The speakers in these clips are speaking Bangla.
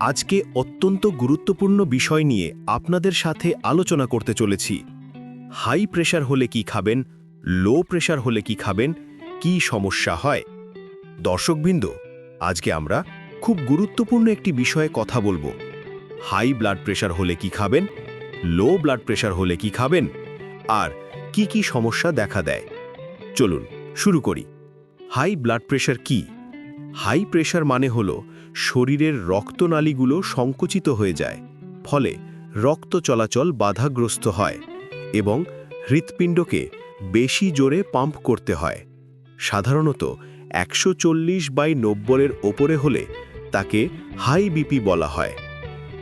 আজকে অত্যন্ত গুরুত্বপূর্ণ বিষয় নিয়ে আপনাদের সাথে আলোচনা করতে চলেছি। হাই প্রেশার হলে কি খাবেন? লো প্রেশার হলে কি খাবেন? কি সমস্যা হয়? দর্শকবৃন্দ, আজকে আমরা খুব গুরুত্বপূর্ণ একটি বিষয়ে কথা বলব। হাই ব্লাড প্রেশার হলে কি খাবেন? লো ব্লাড প্রেশার হলে কি খাবেন? আর কি কি সমস্যা দেখা দেয়? চলুন শুরু করি। হাই ব্লাড প্রেশার কি? হাই প্রেশার মানে হল শরীরের রক্তনালীগুলো সংকুচিত হয়ে যায়, ফলে রক্ত চলাচল বাধাগ্রস্ত হয় এবং হৃৎপিণ্ডকে বেশি জোরে পাম্প করতে হয়। সাধারণত একশো চল্লিশ বাই নব্বরের ওপরে হলে তাকে হাই বিপি বলা হয়।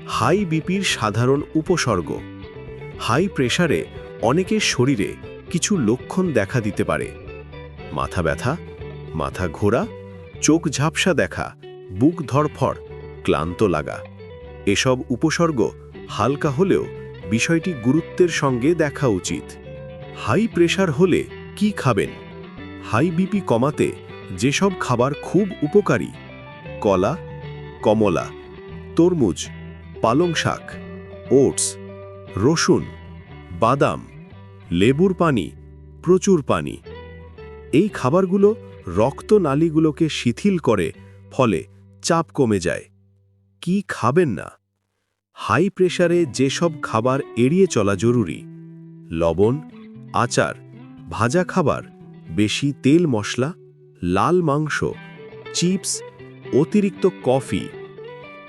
হাই বিপির সাধারণ উপসর্গ, হাই প্রেশারে অনেকের শরীরে কিছু লক্ষণ দেখা দিতে পারে। মাথা ব্যথা, মাথা ঘোরা, চোখ ঝাপসা দেখা বুক ধরফর ক্লান্ত লাগা। এসব উপসর্গ হালকা হলেও বিষয়টি গুরুত্বের সঙ্গে দেখা উচিত। হাই প্রেশার হলে কি খাবেন? হাই বিপি কমাতে যেসব খাবার খুব উপকারী, কলা, কমলা, তরমুজ, পালং শাক, ওটস, রসুন, বাদাম, লেবুর পানি, প্রচুর পানি। এই খাবারগুলো রক্তনালীগুলোকে শিথিল করে, ফলে চাপ কমে যায়। কি খাবেন না? হাই প্রেশারে যেসব খাবার এড়িয়ে চলা জরুরি। লবণ, আচার, ভাজা খাবার, বেশি তেল মশলা, লাল মাংস, চিপস, অতিরিক্ত কফি,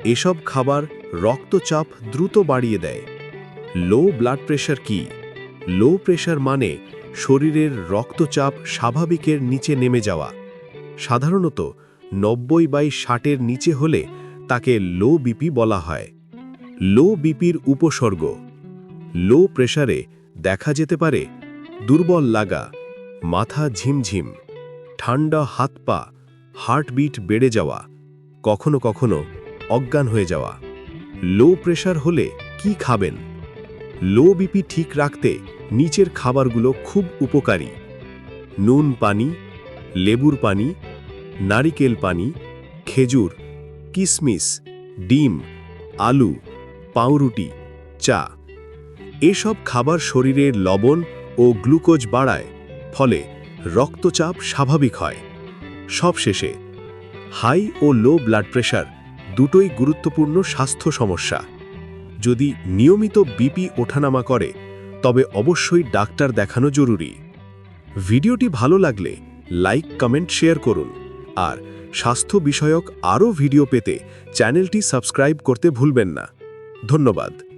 এসব খাবার রক্তচাপ দ্রুত বাড়িয়ে দেয়। লো ব্লাড প্রেশার কি? লো প্রেশার মানে শরীরের রক্তচাপ স্বাভাবিকের নিচে নেমে যাওয়া। সাধারণত নব্বই বাই ষাটের নিচে হলে তাকে লো বিপি বলা হয়। লো বিপির উপসর্গ, লো প্রেশারে দেখা যেতে পারে দুর্বল লাগা, মাথা ঝিমঝিম, ঠান্ডা হাত পা, হার্টবিট বেড়ে যাওয়া, কখনো কখনো অজ্ঞান হয়ে যাওয়া। লো প্রেশার হলে কি খাবেন? লো বিপি ঠিক রাখতে নিচের খাবারগুলো খুব উপকারী। নুন পানি, লেবুর পানি নারিকেল পানি, খেজুর, কিসমিস, ডিম, আলু, পাউরুটি, চা। এসব খাবার শরীরের লবণ ও গ্লুকোজ বাড়ায়, ফলে রক্তচাপ স্বাভাবিক হয়। সবশেষে, হাই ও লো ব্লাড প্রেশার দুটোই গুরুত্বপূর্ণ স্বাস্থ্য সমস্যা। যদি নিয়মিত বিপি ওঠানামা করে, তবে অবশ্যই ডাক্তার দেখানো জরুরি। ভিডিওটি ভালো লাগলে লাইক, কমেন্ট, শেয়ার করুন। আর স্বাস্থ্য বিষয়ক আরও ভিডিও পেতে চ্যানেলটি সাবস্ক্রাইব করতে ভুলবেন না। ধন্যবাদ।